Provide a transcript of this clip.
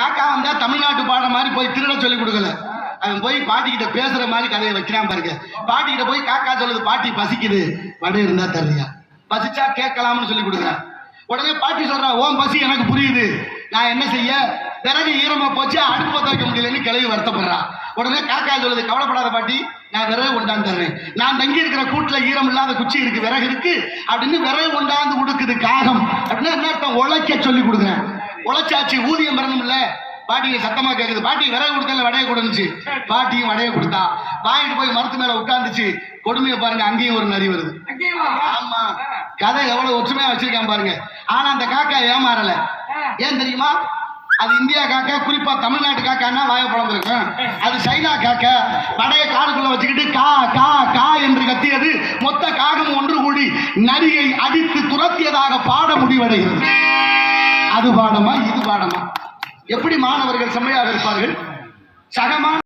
காக்கா வந்தா தமிழ்நாட்டு பாடம் மாதிரி போய் திருட சொல்லி கொடுக்கல. அவன் போய் பாட்டிக்கிட்ட பேசுற மாதிரி கதையை வைக்கிறான் பாருங்க. பாட்டிக்கிட்ட போய் காக்கா சொல்லுது பாட்டி பசிக்குது. வடை இருந்தா தர்றியா? பசிச்சா கேட்கலாம்னு சொல்லி கொடுக்குறான். உடனே பாட்டி சொல்றா ஓன் பசி எனக்கு புரியுது. நான் என்ன செய்ய? விறகு ஈரமா போச்சு அடுப்பு பத்த வைக்க முடியலன்னு கிளவி வருத்தப்படுறா. உடனே காக்கா சொல்லுது கவலைப்படாத பாட்டி நான் விறகு கொண்டாந்து தர்றேன். நான் தங்கி இருக்கிற கூட்டுல ஈரம் இல்லாத குச்சி இருக்கு விறகு இருக்கு. அப்படின்னு விறகு கொண்டாந்து கொடுக்குது காகம். அப்படின்னா என்ன அர்த்தம்? உழைக்க சொல்லி கொடுக்குறேன். உழைச்சாச்சு ஊதியம் பெறணும்ல பாட்டிக்கு சத்தமா கேக்குது. பாட்டி விறகு கொடுத்தல வடையை கொடுந்துச்சு பாட்டியும் வடையை கொடுத்தா. வாங்கிட்டு போய் மரத்து மேல உட்கார்ந்துச்சு. கொடுமையை பாருங்க அங்கேயும் ஒரு நரி வருது. ஆமா. கதை எவ்வளவு ஒற்றுமையா வச்சிருக்கான் பாருங்க. ஆனா அந்த காக்கா ஏமாறல. ஏன் தெரியுமா? அது இந்தியா காக்கா குறிப்பா தமிழ்நாட்டு காக்கான்னா வாய பிளந்திருக்கும் அது சைனா காக்கா. படைய காடுக்குள்ள வச்சுக்கிட்டு கா கா கா என்று கத்தியது. மொத்த காகம் ஒன்று கூடி நரியை அடித்து துரத்தியதாக பாட முடிவடைகிறது. அது பாடமா இது பாடமா? எப்படி மாணவர்கள் செம்மையாக இருப்பார்கள்? சகமான